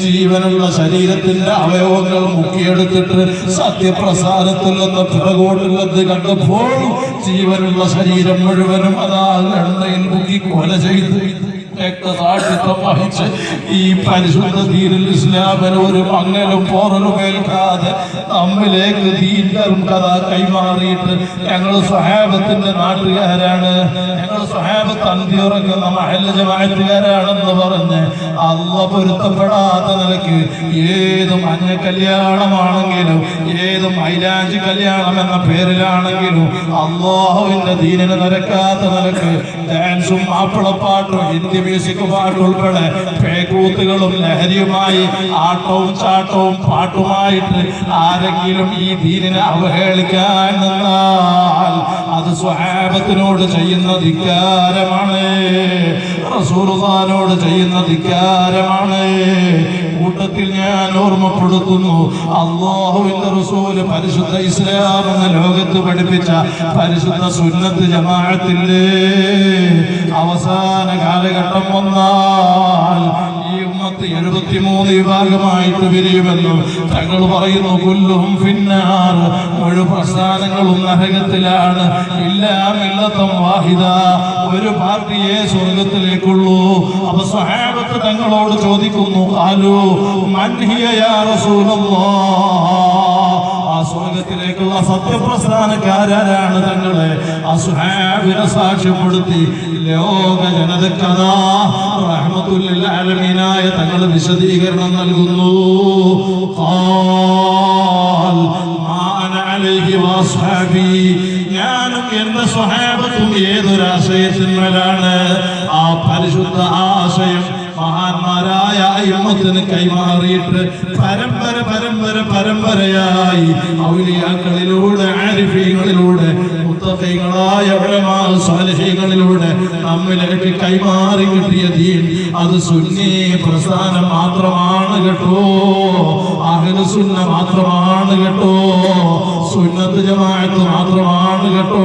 ജീവനുള്ള ശരീരത്തിന്റെ അവയവങ്ങൾ മുക്കിയെടുത്തിട്ട് സത്യപ്രസാദത്തിൽ നിന്ന് പിറകോട്ടുള്ളത് കണ്ടപ്പോൾ ജീവനുള്ള ശരീരം മുഴുവനും അതാ എണ്ണയിൽ മുക്കി കൊല ചെയ്ത്. രക്തസാക്ഷിത്വം ഈ ഒരു നമ്മിലേക്ക് കൈമാറിയിട്ട് ഞങ്ങൾ സഹാബത്തിന്റെ നാട്ടുകാരാണ്. ഞങ്ങൾ സഹാബത്ത് അന്തിയുറക്കുന്ന മഹല്ല പറഞ്ഞ് അല്ല പൊരുത്തപ്പെടാത്ത നിലയ്ക്ക് ഏത് മഞ്ഞ കല്യാണമാണെങ്കിലും ഏത് മൈലാഞ്ചി കല്യാണം എന്ന പേരിലാണെങ്കിലും അള്ളാഹുവിന്റെ ദീനിന് നിരക്കാത്ത നിലയ്ക്ക് ഡാൻസും മാപ്പിളപ്പാട്ടും മ്യൂസിക് ഉൾപ്പെടെ പേക്കൂത്തുകളും ലഹരിയുമായി ആട്ടവും ചാട്ടവും പാട്ടുമായിട്ട് ആരെങ്കിലും ഈ ദീനിനെ അവഹേളിക്കാൻ നിന്നാൽ അത് സ്വഹാബത്തിനോട് ചെയ്യുന്ന ധിക്കാരമാണ്. റസൂർദാനോട് ചെയ്യുന്ന ധിക്കാരമാണ്. കൂട്ടത്തിൽ ഞാൻ ഓർമ്മപ്പെടുത്തുന്നു അള്ളാഹുവിന്റെ റസൂൽ പരിശുദ്ധ ഇസ്ലാം എന്ന ലോകത്ത് പഠിപ്പിച്ച പരിശുദ്ധ സുന്നത്ത് ജമാഅത്തിന്റെ അവസാന കാലഘട്ടം വന്നാൽ ഈ എഴുപത്തി എഴുപത്തിമൂന്ന് വിഭാഗമായിട്ട് പിരിയുമെന്നും തങ്ങൾ പറയുന്നു കൊല്ലും ഫിന്നാർ. മുഴു പ്രസ്ഥാനങ്ങളും നരകത്തിലാണ്. എല്ലാം ഇല്ലത്തം വാഹിദ. ഒരു പാർട്ടിയെ സ്വർഗത്തിലേക്കുള്ളൂ. അപ്പൊ സഹാബത്ത് തങ്ങളോട് ചോദിക്കുന്നു ആലു മൻഹിയ റസൂലല്ലാഹ് സ്വർഗത്തിലേക്കുള്ള സത്യപ്രസ്ഥാനക്കാരാണ് തങ്ങളെ. അസുഹാബിനെ സാക്ഷ്യപ്പെടുത്തി ലോക ജനതക്കഥാ റഹ്മത്തുല്ലിൽ ആലമീനായ തങ്ങൾ വിശദീകരണം നൽകുന്നു. ഞാനും എന്റെ സ്വഹാബത്തും ഏതൊരാശയത്തിന്മേലാണ് ആ പരിശുദ്ധ ആശയം മഹാന്മാരായ അയ്മത്തിന് കൈമാറിയിട്ട് പരമ്പര പരമ്പര പരമ്പരയായി ഔലിയാക്കളിലൂടെ ആരിഫീങ്ങളിലൂടെ മുത്തഫീങ്ങളായ ഉലമാ സ്വാലിഹീങ്ങളിലൂടെ നമ്മിലേക്ക് കൈമാറി കിട്ടിയ ദീൻ അത് സുന്നി പ്രസ്ഥാനം മാത്രമാണ് കേട്ടോ. സുന്ന മാത്രമാണ് കേട്ടോ. സുന്നത്ത് ജമാഅത്ത് മാത്രമാണ് കേട്ടോ.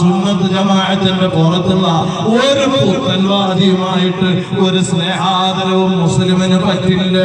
സുന്നത്ത് ജമാഅത്തിന്റെ പുറത്തുള്ള ഒരു പുത്തൻവാദിയുമായിട്ട് ഒരു സ്നേഹാദരവും മുസ്ലിമിന് പറ്റില്ല.